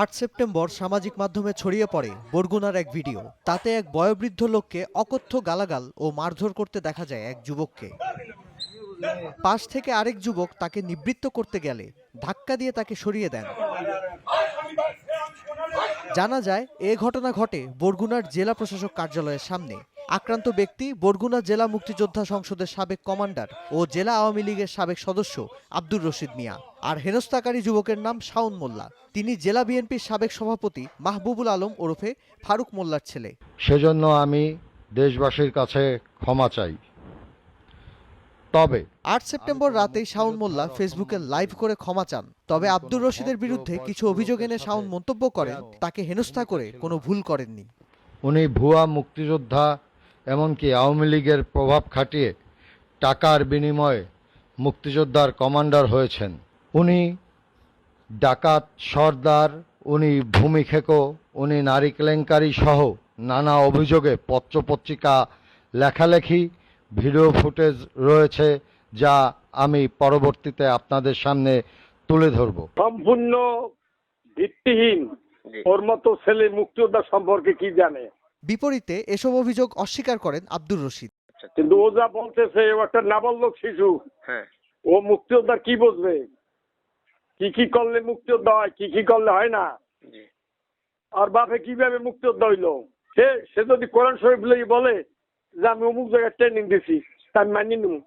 আট সেপ্টেম্বর সামাজিক মাধ্যমে ছড়িয়ে পড়ে বরগুনার এক ভিডিও। তাতে এক বয়োবৃদ্ধ লোককে অকথ্য গালাগাল ও মারধর করতে দেখা যায় এক যুবককে। পাশ থেকে আরেক যুবক তাকে নিবৃত্ত করতে গেলে ধাক্কা দিয়ে তাকে সরিয়ে দেন। জানা যায়, এ ঘটনা ঘটে বরগুনার জেলা প্রশাসক কার্যালয়ের সামনে। আক্রান্ত ব্যক্তি বরগুনা জেলা মুক্তিযোদ্ধা সংসদের সাবেক কমান্ডার ও জেলা আওয়ামী লীগের সাবেক সদস্য আব্দুর রশিদ মিয়া আর হেনস্থাকারী যুবকের নাম শাওন মোল্লা। তিনি জেলা বিএনপির সাবেক সভাপতি মাহবুবুল আলম ওরফে ফারুক মোল্লার ছেলে। সেজন্য আমি দেশবাসীর কাছে ক্ষমা চাই। তবে আট সেপ্টেম্বর রাতে শাওন মোল্লা ফেসবুকে লাইভ করে ক্ষমা চান। তবে আব্দুর রশিদের বিরুদ্ধে কিছু অভিযোগ এনে শাওন মন্তব্য করেন তাকে হেনস্থা করে কোনো ভুল করেননি। উনি ভুয়া মুক্তিযোদ্ধা এমনকি আওয়ামী লীগের প্রভাব খাটিয়ে টাকার বিনিময়ে মুক্তিযোদ্ধার কমান্ডার হয়েছেন। উনি ডাকাত সর্দার উনি ভূমি খেকো উনি নারী কেলেঙ্কারি সহ নানা অভিযোগে পত্রপত্রিকা লেখালেখি ভিডিও ফুটেজ রয়েছে যা আমি পরবর্তীতে আপনাদের সামনে তুলে ধরব। সম্পূর্ণ ভিত্তিহীন ওর মতো ছেলে মুক্তিযোদ্ধা সম্পর্কে কি জানে? বিপরীতে এসব অভিযোগ অস্বীকার করেন আব্দুর রশিদ। কিন্তু ও যা বলতেছে ও একটা নাবালক শিশু। হ্যাঁ। ও মুক্তিযোদ্ধা কি বুঝবে? কি কি করলে মুক্তিযোদ্ধা হয় কি কি করলে হয় না? আর বাপে কীভাবে মুক্তিযোদ্ধা হইল? সে সে যদি কোরআন শরীফ বলে zami umuzwe ga 10 ndisi tamanini mu.